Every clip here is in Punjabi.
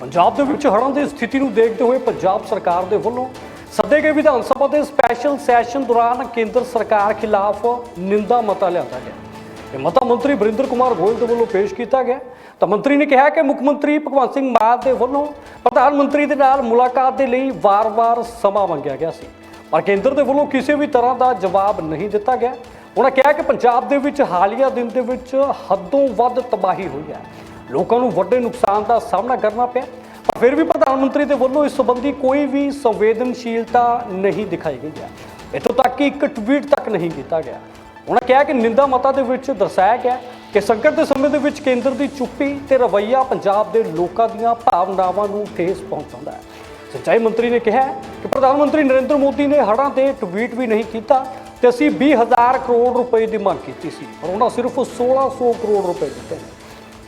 ਪੰਜਾਬ ਦੇ ਵਿੱਚ ਹੜ੍ਹਾਂ ਦੀ ਸਥਿਤੀ ਨੂੰ ਦੇਖਦੇ ਹੋਏ ਪੰਜਾਬ ਸਰਕਾਰ ਦੇ ਵੱਲੋਂ ਸੱਦੇ ਗਏ ਵਿਧਾਨ ਸਭਾ ਦੇ ਸਪੈਸ਼ਲ ਸੈਸ਼ਨ ਦੌਰਾਨ ਕੇਂਦਰ ਸਰਕਾਰ ਖਿਲਾਫ ਨਿੰਦਾ ਮਤਾ ਲਿਆਂਦਾ ਗਿਆ। ਇਹ ਮਤਾ ਮੰਤਰੀ ਬਰਿੰਦਰ ਕੁਮਾਰ ਗੋਇਲ ਦੇ ਵੱਲੋਂ ਪੇਸ਼ ਕੀਤਾ ਗਿਆ। ਤਾਂ ਮੰਤਰੀ ਨੇ ਕਿਹਾ ਕਿ ਮੁੱਖ ਮੰਤਰੀ ਭਗਵੰਤ ਸਿੰਘ ਮਾਨ ਦੇ ਵੱਲੋਂ ਪ੍ਰਧਾਨ ਮੰਤਰੀ ਦੇ ਨਾਲ ਮੁਲਾਕਾਤ ਦੇ ਲਈ ਵਾਰ-ਵਾਰ ਸਮਾਂ ਮੰਗਿਆ ਗਿਆ ਸੀ। ਪਰ ਕੇਂਦਰ ਦੇ ਵੱਲੋਂ ਕਿਸੇ ਵੀ ਤਰ੍ਹਾਂ ਦਾ ਜਵਾਬ ਨਹੀਂ ਦਿੱਤਾ ਗਿਆ। ਉਹਨਾਂ ਕਿਹਾ ਕਿ ਪੰਜਾਬ ਦੇ ਵਿੱਚ ਹਾਲੀਆ ਦਿਨ ਦੇ ਵਿੱਚ ਹੱਦੋਂ ਵੱਧ ਤਬਾਹੀ ਹੋਈ ਹੈ। ਲੋਕਾਂ ਨੂੰ ਵੱਡੇ ਨੁਕਸਾਨ ਦਾ ਸਾਹਮਣਾ ਕਰਨਾ ਪਿਆ। ਪਰ ਫਿਰ ਵੀ ਪ੍ਰਧਾਨ ਮੰਤਰੀ ਦੇ ਵੱਲੋਂ ਇਸ ਸੰਬੰਧੀ ਕੋਈ ਵੀ ਸੰਵੇਦਨਸ਼ੀਲਤਾ ਨਹੀਂ ਦਿਖਾਈ ਗਈ ਹੈ। ਇੱਥੋਂ ਤੱਕ ਕਿ ਇੱਕ ਟਵੀਟ ਤੱਕ ਨਹੀਂ ਕੀਤਾ ਗਿਆ। ਉਹਨਾਂ ਕਿਹਾ ਕਿ ਨਿੰਦਾ ਮਤਾ ਦੇ ਵਿੱਚ ਦਰਸਾਇਆ ਗਿਆ ਕਿ ਸੰਕਟ ਦੇ ਸਮੇਂ ਦੇ ਵਿੱਚ ਕੇਂਦਰ ਦੀ ਚੁੱਪੀ ਤੇ ਰਵੱਈਆ ਪੰਜਾਬ ਦੇ ਲੋਕਾਂ ਦੀਆਂ ਭਾਵਨਾਵਾਂ ਨੂੰ ਠੇਸ ਪਹੁੰਚਾਉਂਦਾ ਹੈ। ਸਿੰਚਾਈ ਮੰਤਰੀ ਨੇ ਕਿਹਾ ਕਿ ਪ੍ਰਧਾਨ ਮੰਤਰੀ ਨਰਿੰਦਰ ਮੋਦੀ ਨੇ ਹੜ੍ਹਾਂ ਤੇ ਟਵੀਟ ਵੀ ਨਹੀਂ ਕੀਤਾ ਤੇ ਅਸੀਂ 20000 ਕਰੋੜ ਰੁਪਏ ਦੀ ਮੰਗ ਕੀਤੀ ਸੀ, ਪਰ ਉਹਨਾਂ ਸਿਰਫ 1600 ਕਰੋੜ ਰੁਪਏ ਦਿੱਤੇ। ਨੇ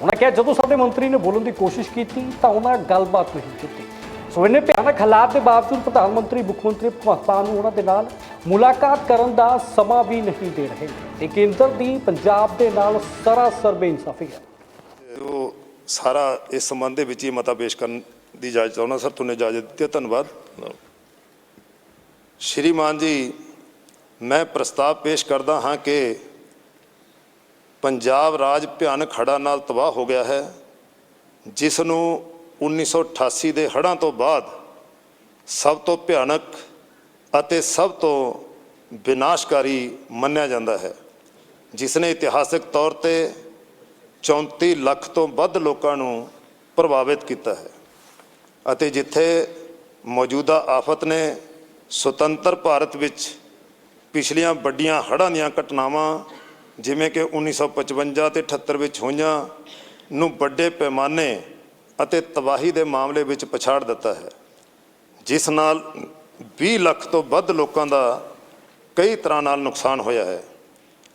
ਉਹਨਾਂ ਕਿਹਾ ਜਦੋਂ ਸਾਡੇ ਮੰਤਰੀ ਨੇ ਬੋਲਣ ਦੀ ਕੋਸ਼ਿਸ਼ ਕੀਤੀ ਤਾਂ ਉਹਨਾਂ ਗੱਲਬਾਤ ਨਹੀਂ ਕੀਤੀ। ਸੋ ਇਹਨੇ ਭਿਆਨਕ ਹਾਲਾਤ ਦੇ ਬਾਵਜੂਦ ਪ੍ਰਧਾਨ ਮੰਤਰੀ ਮੁੱਖ ਮੰਤਰੀ ਭਗਵੰਤ ਮਾਨ ਨੂੰ ਉਹਨਾਂ ਦੇ ਨਾਲ ਮੁਲਾਕਾਤ ਕਰਨ ਦਾ ਸਮਾਂ ਵੀ ਨਹੀਂ ਦੇ ਰਹੇ। ਇਹ ਕੇਂਦਰ ਦੀ ਪੰਜਾਬ ਦੇ ਨਾਲ ਸਰਾਸਰ ਬੇਇਨਸਾਫੀ ਹੈ। ਉਹ ਸਾਰਾ ਇਸ ਸੰਬੰਧ ਦੇ ਵਿੱਚ ਹੀ ਮਤਾ ਪੇਸ਼ ਕਰਨ ਦੀ ਇਜਾਜ਼ਤ ਚਾਹੁੰਦਾ ਸਰ ਤੁਹਾਨੂੰ ਇਜਾਜ਼ਤ ਦਿੱਤੀ ਹੈ, ਧੰਨਵਾਦ। ਸ਼੍ਰੀਮਾਨ ਜੀ ਮੈਂ ਪ੍ਰਸਤਾਵ ਪੇਸ਼ ਕਰਦਾ ਹਾਂ ਕਿ ਪੰਜਾਬ ਰਾਜ ਭਿਆਨਕ ਹੜ੍ਹਾਂ ਨਾਲ ਤਬਾਹ ਹੋ ਗਿਆ ਹੈ ਜਿਸ ਨੂੰ 1988 ਦੇ ਹੜ੍ਹਾਂ ਤੋਂ ਬਾਅਦ ਸਭ ਤੋਂ ਭਿਆਨਕ ਅਤੇ ਸਭ ਤੋਂ ਵਿਨਾਸ਼ਕਾਰੀ ਮੰਨਿਆ ਜਾਂਦਾ ਹੈ ਜਿਸ ਨੇ ਇਤਿਹਾਸਕ ਤੌਰ ਤੇ 34 ਲੱਖ ਤੋਂ ਵੱਧ ਲੋਕਾਂ ਨੂੰ ਪ੍ਰਭਾਵਿਤ ਕੀਤਾ ਹੈ ਅਤੇ ਜਿੱਥੇ ਮੌਜੂਦਾ ਆਫਤ ਨੇ ਸੁਤੰਤਰ ਭਾਰਤ ਵਿੱਚ ਪਿਛਲੀਆਂ ਵੱਡੀਆਂ ਹੜ੍ਹਾਂ ਦੀਆਂ ਘਟਨਾਵਾਂ ਜਿਵੇਂ ਕਿ 1955 ਤੇ 78 ਵਿੱਚ ਹੋਈਆਂ ਨੂੰ ਵੱਡੇ ਪੈਮਾਨੇ ਅਤੇ ਤਬਾਹੀ ਦੇ ਮਾਮਲੇ ਵਿੱਚ ਪਛਾੜ ਦਿੱਤਾ ਹੈ, ਜਿਸ ਨਾਲ 20 ਲੱਖ ਤੋਂ ਵੱਧ ਲੋਕਾਂ ਦਾ ਕਈ ਤਰ੍ਹਾਂ ਨਾਲ ਨੁਕਸਾਨ ਹੋਇਆ ਹੈ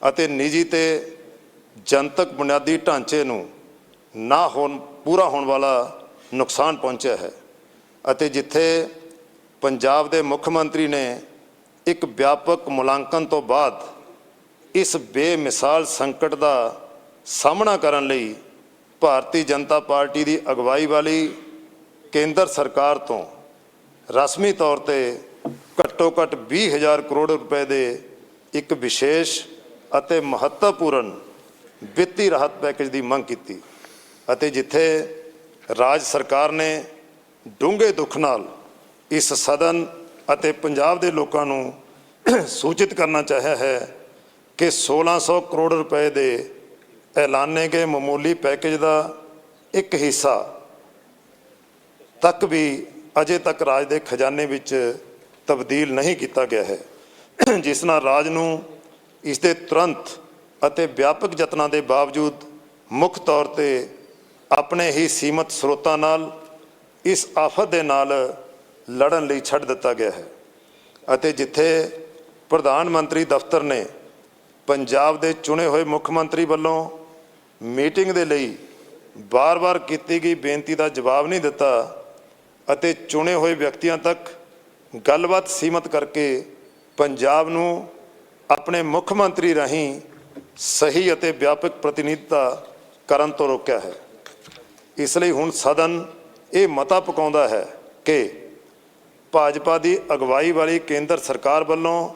ਅਤੇ ਨਿੱਜੀ ਤੇ ਜਨਤਕ ਬੁਨਿਆਦੀ ਢਾਂਚੇ ਨੂੰ ਨਾ ਹੋਣ, ਪੂਰਾ ਹੋਣ ਵਾਲਾ ਨੁਕਸਾਨ ਪਹੁੰਚਿਆ ਹੈ ਅਤੇ ਜਿੱਥੇ ਪੰਜਾਬ ਦੇ ਮੁੱਖ ਮੰਤਰੀ ਨੇ ਇੱਕ ਵਿਆਪਕ ਮੁਲਾਂਕਣ ਤੋਂ ਬਾਅਦ ਇਸ ਬੇਮਿਸਾਲ ਸੰਕਟ ਦਾ ਸਾਹਮਣਾ ਕਰਨ ਲਈ ਭਾਰਤੀ ਜਨਤਾ ਪਾਰਟੀ ਦੀ ਅਗਵਾਈ ਵਾਲੀ ਕੇਂਦਰ ਸਰਕਾਰ ਤੋਂ ਰਸਮੀ ਤੌਰ ਤੇ ਘੱਟੋ ਘੱਟ 20000 ਕਰੋੜ ਰੁਪਏ ਦੇ ਇੱਕ ਵਿਸ਼ੇਸ਼ ਅਤੇ ਮਹੱਤਵਪੂਰਨ ਵਿੱਤੀ ਰਾਹਤ ਪੈਕੇਜ ਦੀ ਮੰਗ ਕੀਤੀ ਅਤੇ ਜਿੱਥੇ ਰਾਜ ਸਰਕਾਰ ਨੇ ਡੂੰਘੇ ਦੁੱਖ ਨਾਲ ਇਸ ਸਦਨ ਅਤੇ ਪੰਜਾਬ ਦੇ ਲੋਕਾਂ ਨੂੰ ਸੂਚਿਤ ਕਰਨਾ ਚਾਹਿਆ ਹੈ ਕਿ 1600 ਕਰੋੜ ਰੁਪਏ ਦੇ ਐਲਾਨੇ ਗਏ ਮਾਮੂਲੀ ਪੈਕੇਜ ਦਾ ਇੱਕ ਹਿੱਸਾ ਤੱਕ ਵੀ ਅਜੇ ਤੱਕ ਰਾਜ ਦੇ ਖਜ਼ਾਨੇ ਵਿੱਚ ਤਬਦੀਲ ਨਹੀਂ ਕੀਤਾ ਗਿਆ ਹੈ। ਜਿਸ ਨਾਲ ਰਾਜ ਨੂੰ ਇਸ ਦੇ ਤੁਰੰਤ ਅਤੇ ਵਿਆਪਕ ਯਤਨਾਂ ਦੇ ਬਾਵਜੂਦ ਮੁੱਖ ਤੌਰ ਤੇ ਆਪਣੇ ਹੀ ਸੀਮਤ ਸਰੋਤਾਂ ਨਾਲ ਇਸ ਆਫਤ ਦੇ ਨਾਲ ਲੜਨ ਲਈ ਛੱਡ ਦਿੱਤਾ ਗਿਆ ਹੈ ਅਤੇ ਜਿੱਥੇ ਪ੍ਰਧਾਨ ਮੰਤਰੀ ਦਫ਼ਤਰ ਨੇ ਪੰਜਾਬ ਦੇ ਚੁਣੇ ਹੋਏ ਮੁੱਖ ਮੰਤਰੀ ਵੱਲੋਂ ਮੀਟਿੰਗ ਦੇ ਲਈ ਬਾਰ-ਬਾਰ ਕੀਤੀ ਗਈ ਬੇਨਤੀ ਦਾ ਜਵਾਬ ਨਹੀਂ ਦਿੱਤਾ ਅਤੇ ਚੁਣੇ ਹੋਏ ਵਿਅਕਤੀਆਂ ਤੱਕ ਗੱਲਬਾਤ ਸੀਮਤ ਕਰਕੇ ਪੰਜਾਬ ਨੂੰ ਆਪਣੇ ਮੁੱਖ ਮੰਤਰੀ ਰਾਹੀਂ ਸਹੀ ਅਤੇ ਵਿਆਪਕ ਪ੍ਰਤੀਨਿਧਤਾ ਕਰਨ ਤੋਂ ਰੋਕਿਆ ਹੈ। ਇਸ ਲਈ ਹੁਣ ਸਦਨ ਇਹ ਮਤਾ ਪਕਾਉਂਦਾ ਹੈ ਕਿ ਭਾਜਪਾ ਦੀ ਅਗਵਾਈ ਵਾਲੀ ਕੇਂਦਰ ਸਰਕਾਰ ਵੱਲੋਂ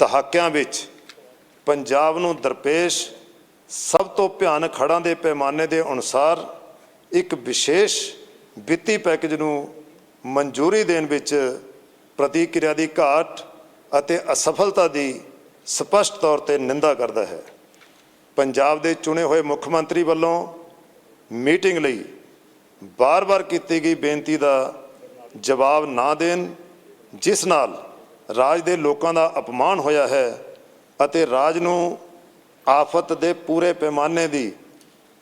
ਦਹਾਕਿਆਂ ਵਿੱਚ ਪੰਜਾਬ ਨੂੰ ਦਰਪੇਸ਼ ਸਭ ਤੋਂ ਭਿਆਨਕ ਹੜ੍ਹਾਂ ਦੇ ਪੈਮਾਨੇ ਦੇ ਅਨੁਸਾਰ ਇੱਕ ਵਿਸ਼ੇਸ਼ ਵਿੱਤੀ ਪੈਕੇਜ ਨੂੰ ਮਨਜ਼ੂਰੀ ਦੇਣ ਵਿੱਚ ਪ੍ਰਤੀਕਿਰਿਆ ਦੀ ਘਾਟ ਅਤੇ ਅਸਫਲਤਾ ਦੀ ਸਪਸ਼ਟ ਤੌਰ ਤੇ ਨਿੰਦਾ ਕਰਦਾ ਹੈ। ਪੰਜਾਬ ਦੇ ਚੁਣੇ ਹੋਏ ਮੁੱਖ ਮੰਤਰੀ ਵੱਲੋਂ ਮੀਟਿੰਗ ਲਈ ਬਾਰ-ਬਾਰ ਕੀਤੀ ਗਈ ਬੇਨਤੀ ਦਾ ਜਵਾਬ ਨਾ ਦੇਣ, ਜਿਸ ਨਾਲ ਰਾਜ ਦੇ ਲੋਕਾਂ ਦਾ ਅਪਮਾਨ ਹੋਇਆ ਹੈ ਅਤੇ ਰਾਜ ਨੂੰ ਆਫਤ ਦੇ ਪੂਰੇ ਪੈਮਾਨੇ ਦੀ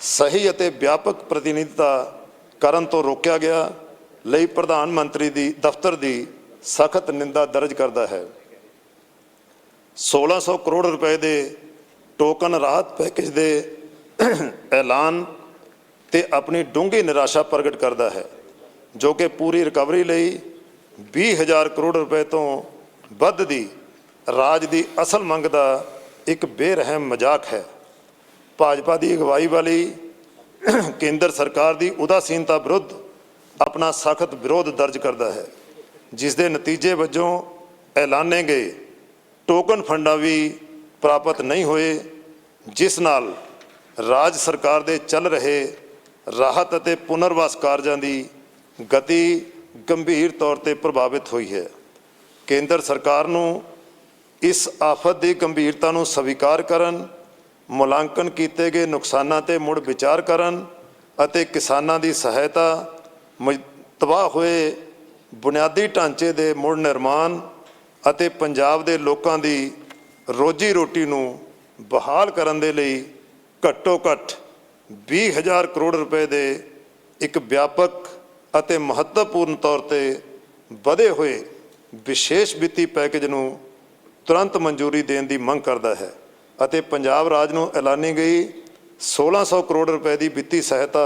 ਸਹੀ ਅਤੇ ਵਿਆਪਕ ਪ੍ਰਤੀਨਿਧਤਾ ਕਰਨ ਤੋਂ ਰੋਕਿਆ ਗਿਆ, ਲਈ ਪ੍ਰਧਾਨ ਮੰਤਰੀ ਦੀ, ਦਫ਼ਤਰ ਦੀ ਸਖਤ ਨਿੰਦਾ ਦਰਜ ਕਰਦਾ ਹੈ। 1600 ਕਰੋੜ ਰੁਪਏ ਦੇ ਟੋਕਨ ਰਾਹਤ ਪੈਕੇਜ ਦੇ ਐਲਾਨ ਤੇ ਆਪਣੀ ਡੂੰਘੀ ਨਿਰਾਸ਼ਾ ਪ੍ਰਗਟ ਕਰਦਾ ਹੈ, ਜੋ ਕਿ ਪੂਰੀ ਰਿਕਵਰੀ ਲਈ 20000 ਕਰੋੜ ਰੁਪਏ ਤੋਂ ਵੱਧ ਦੀ ਰਾਜ ਦੀ ਅਸਲ ਮੰਗ ਦਾ ਇੱਕ ਬੇਰਹਿਮ ਮਜ਼ਾਕ ਹੈ। ਭਾਜਪਾ ਦੀ ਅਗਵਾਈ ਵਾਲੀ ਕੇਂਦਰ ਸਰਕਾਰ ਦੀ ਉਦਾਸੀਨਤਾ ਵਿਰੁੱਧ ਆਪਣਾ ਸਖਤ ਵਿਰੋਧ ਦਰਜ ਕਰਦਾ ਹੈ। ਜਿਸ ਦੇ ਨਤੀਜੇ ਵਜੋਂ ਐਲਾਨੇ ਗਏ ਟੋਕਨ ਫੰਡਾਂ ਵੀ ਪ੍ਰਾਪਤ ਨਹੀਂ ਹੋਏ, ਜਿਸ ਨਾਲ ਰਾਜ ਸਰਕਾਰ ਦੇ ਚੱਲ ਰਹੇ ਰਾਹਤ ਅਤੇ ਪੁਨਰਵਾਸ ਕਾਰਜਾਂ ਦੀ ਗਤੀ ਗੰਭੀਰ ਤੌਰ ਤੇ ਪ੍ਰਭਾਵਿਤ ਹੋਈ ਹੈ। ਕੇਂਦਰ ਸਰਕਾਰ ਨੂੰ ਇਸ ਆਫਤ ਦੀ ਗੰਭੀਰਤਾ ਨੂੰ ਸਵੀਕਾਰ ਕਰਨ, ਮੁਲਾਂਕਣ ਕੀਤੇ ਗਏ ਨੁਕਸਾਨਾਂ ਤੇ ਮੁੜ ਵਿਚਾਰ ਕਰਨ ਅਤੇ ਕਿਸਾਨਾਂ ਦੀ ਸਹਾਇਤਾ ਤਬਾਹ ਹੋਏ ਬੁਨਿਆਦੀ ਢਾਂਚੇ ਦੇ ਮੁੜ ਨਿਰਮਾਣ ਅਤੇ ਪੰਜਾਬ ਦੇ ਲੋਕਾਂ ਦੀ ਰੋਜੀ ਰੋਟੀ ਨੂੰ ਬਹਾਲ ਕਰਨ ਦੇ ਲਈ ਘੱਟੋ ਘੱਟ 20000 ਕਰੋੜ ਰੁਪਏ ਦੇ ਇੱਕ ਵਿਆਪਕ ਅਤੇ ਮਹੱਤਵਪੂਰਨ ਤੌਰ ਤੇ ਵਧੇ ਹੋਏ ਵਿਸ਼ੇਸ਼ ਵਿੱਤੀ ਪੈਕੇਜ ਨੂੰ ਤੁਰੰਤ ਮਨਜ਼ੂਰੀ ਦੇਣ ਦੀ ਮੰਗ ਕਰਦਾ ਹੈ ਅਤੇ ਪੰਜਾਬ ਰਾਜ ਨੂੰ ਐਲਾਨੀ ਗਈ 1600 ਕਰੋੜ ਰੁਪਏ ਦੀ ਵਿੱਤੀ ਸਹਾਇਤਾ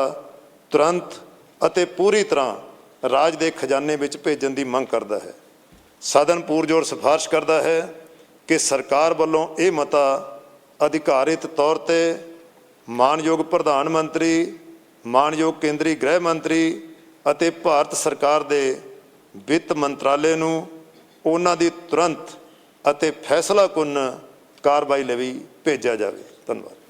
ਤੁਰੰਤ ਅਤੇ ਪੂਰੀ ਤਰ੍ਹਾਂ ਰਾਜ ਦੇ ਖਜ਼ਾਨੇ ਵਿੱਚ ਭੇਜਣ ਦੀ ਮੰਗ ਕਰਦਾ ਹੈ। ਸਦਨ ਪੂਰਜੋਰ ਸਿਫਾਰਿਸ਼ ਕਰਦਾ ਹੈ ਕਿ ਸਰਕਾਰ ਵੱਲੋਂ ਇਹ ਮਤਾ ਅਧਿਕਾਰਿਤ ਤੌਰ ਤੇ ਮਾਨਯੋਗ ਪ੍ਰਧਾਨ ਮੰਤਰੀ, ਮਾਨਯੋਗ ਕੇਂਦਰੀ ਗ੍ਰਹਿ ਮੰਤਰੀ ਅਤੇ ਭਾਰਤ ਸਰਕਾਰ ਦੇ ਵਿੱਤ ਮੰਤਰਾਲੇ ਨੂੰ ਉਹਨਾਂ ਦੀ ਤੁਰੰਤ ਅਤੇ ਫੈਸਲਾ ਫੈਸਲਾਕੁੰਨ ਕਾਰਵਾਈ ਲਈ ਭੇਜਿਆ ਜਾਵੇ। ਧੰਨਵਾਦ।